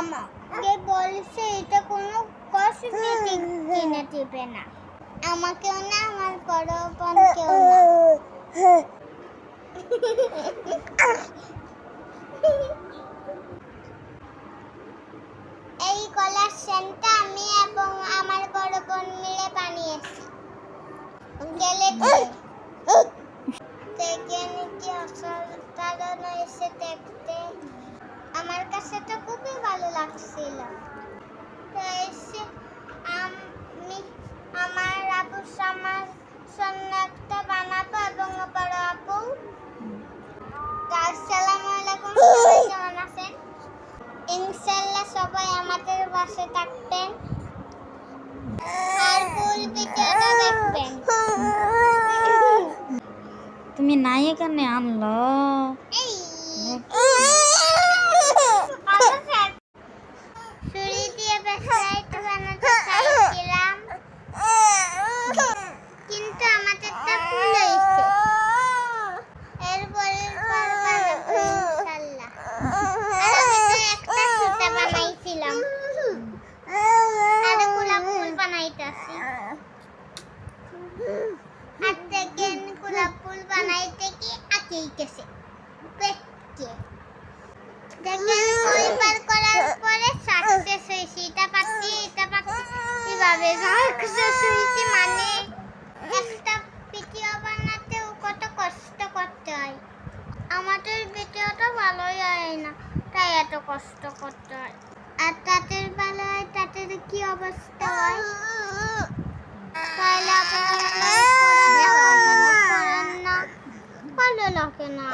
আমাকে বলছে এটা কোনো কসমেটিক কিনে দিবে না। আমাকেও না আমার বড় বোনকেও না এই কলার সেন্টটা আমি এবং আমার বড় বোন মিলে বানিয়েছি। গেলে দেখে নাকি অসাধারণ হয়েছে দেখতে। আমার কাছে তো খুবই ভালো লাগছিল। এসে আমি আমার আপু আমার জন্য একটা বানাবো এবং বড় আপু আসসালামু আলাইকুম সবাই কেমন আছেন? ইনশাল্লাহ সবাই আমাদের বাসে থাকবেন। আর ফুল ভিডিওটা দেখবেন। তুমি নাই এখানে আনলো এই ছুরি দিয়ে বেসাইট বানাতে চাইছিলাম কিন্তু আমাদেরটা ভুল হয়েছে এরপরে বানাবো ইনশাল্লাহ আর আমি তো একটা সুতা বানাইছিলাম আর গোলাপ ফুল বানাইতেছি। আর দেখেন গোলাপ ফুল বানাইতে কি আঁকিয়েছে পেটকে। দেখেন কয়বার করার পরে সাকসেস হয়েছে। এটা পাচ্ছি এটা পাচ্ছি। এভাবে সাকসেস হয়েছে মানে একটা ভিডিও বানাতেও কত কষ্ট করতে হয়। আমাদের ভিডিওটা ভালোই হয় না তাই এত কষ্ট করতে হয়। আর তাদের ভালো হয় তাদের কি অবস্থা হয়? তাহলে ভালো লাগে না।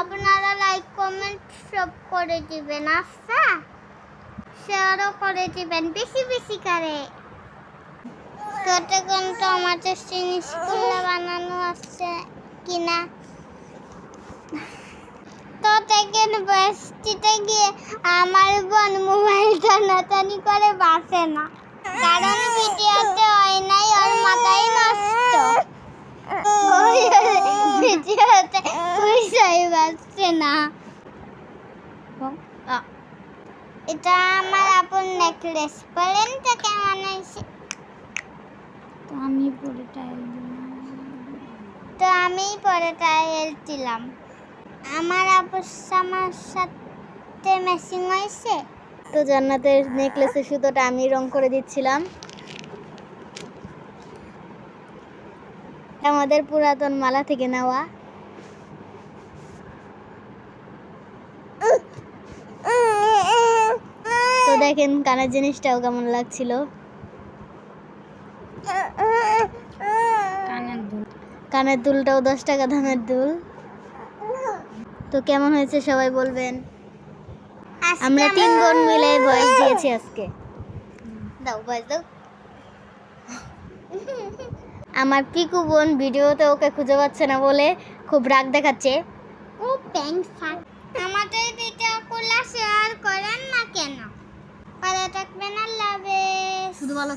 আপনারা লাইক কমেন্ট সব করে দিবেন আচ্ছা? শেয়ারও করে দিবেন, বেশি বেশি করে। কতক্ষণ আমাদের জিনিসগুলো বানানো আছে কিনা? তো বস্তিতে গিয়ে আমার বোন মোবাইল টানাটানি করে বাসে না। কারণ ভিডিওতে হয় নাই ওর মাথায় নষ্ট। ভিডিওতে পয়সাই বাঁচছে না। এটা আমার আপন নেকলেস বলেন তো কেমন হয়েছে? তো আমি পরে টাইল তো আমি পরে টাইল দিলাম। আমার আপুর আমার সাথে ম্যাচিং হয়েছে? তো জান্নাতের নেকলেসের সুতোটা আমি রং করে দিচ্ছিলাম। আমাদের পুরাতন মালা থেকে নেওয়া। তো দেখেন কানের জিনিসটাও কেমন লাগছিল। কানের দুলটাও দশ টাকা দামের দুল। তো কেমন হয়েছে সবাই বলবেন? আমরা তিন বোন মিলে ভয়েস দিয়েছি আজকে। দাও ভয়েস দাও। আমার পিকু বোন ভিডিওতে ওকে খুঁজে পাচ্ছে না বলে খুব রাগ দেখাচ্ছে। ও প্যান্ট শার্ট আমাদের ভিডিওগুলো শেয়ার করেন না কেন? ভালো থাকবেন আল্লাহ শুধু ভালো